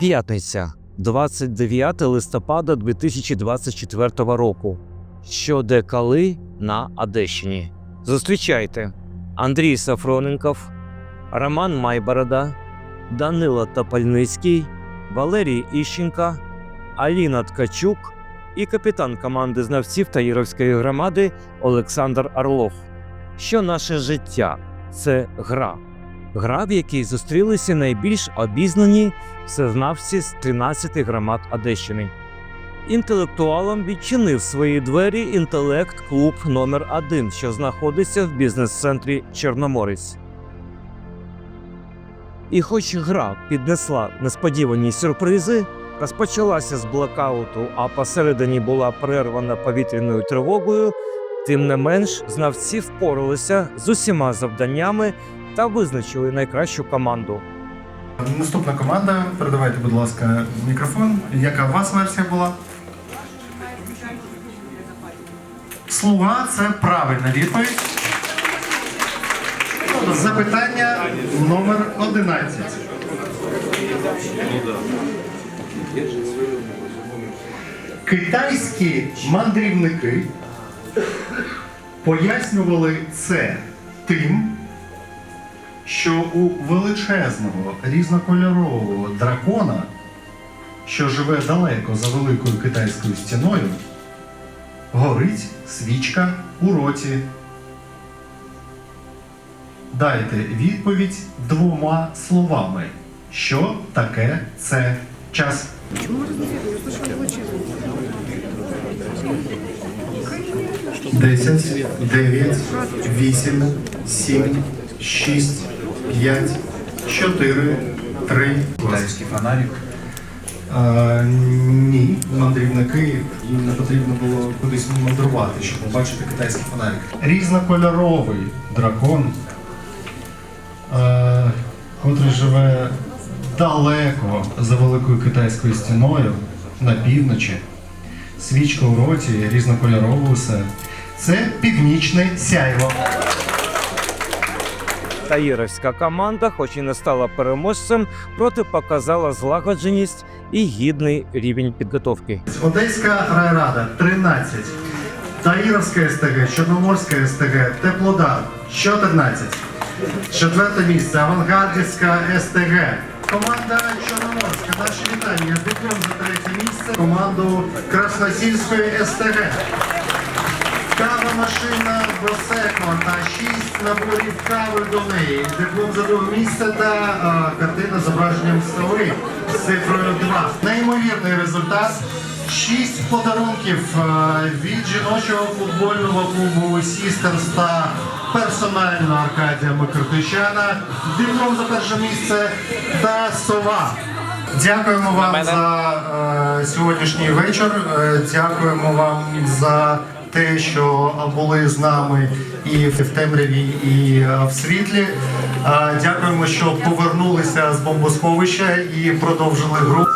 П'ятниця, 29 листопада 2024 року. Що де коли на Одещині. Зустрічайте Андрій Сафроненков, Роман Майборода, Данило Топальницький, Валерій Іщенка, Аліна Ткачук і капітан команди знавців Таїровської громади Олександр Орлов. Що наше життя це гра. Гра, в якій зустрілися найбільш обізнані всезнавці з 13 громад Одещини. Інтелектуалам відчинив свої двері інтелект клуб номер 1 що знаходиться в бізнес-центрі Чорноморець. І хоч гра піднесла несподівані сюрпризи, розпочалася з блокауту, а посередині була перервана повітряною тривогою, тим не менш знавці впоралися з усіма завданнями та визначили найкращу команду. Наступна команда. Передавайте, будь ласка, мікрофон. Яка у вас версія була? Слуга це правильна відповідь. Запитання номер 11. Китайські мандрівники пояснювали це тим, що у величезного різнокольорового дракона, що живе далеко за великою китайською стіною, горить свічка у роті. Дайте відповідь двома словами. Що таке це час? Десять, дев'ять, вісім, сім, шість, п'ять, чотири, три. Китайський фонарик. А, ні, мандрівники їм не потрібно було кудись мандрувати, щоб побачити китайський фонарик. Різнокольоровий дракон, е, котрий живе далеко за великою китайською стіною на півночі. Свічка у роті, різнокольорове усе. Це північне сяйво. Таїровська команда, хоч і не стала переможцем, проте показала злагодженість і гідний рівень підготовки. Одеська райрада 13. Таїровська СТГ, Чорноморська СТГ, Теплодар 14. Четверте місце Авангардівська СТГ. Команда Чорноморська. Наші вітання. Диплом за третє місце. Команду Красносільської СТГ. Кава машина Просеко та 6 наборів кави до неї. Диплом за друге місце та е, картина зображенням сови з цифрою 2. Неймовірний результат. 6 подарунків е, від жіночого футбольного клубу Сістерс та персонально Аркадія Микротичана. Диплом за перше місце та сова. Дякуємо вам за е, сьогоднішній вечір. Е, дякуємо вам за те, що були з нами і в темряві, і е, в світлі. Е, дякуємо, що повернулися з бомбосховища і продовжили гру.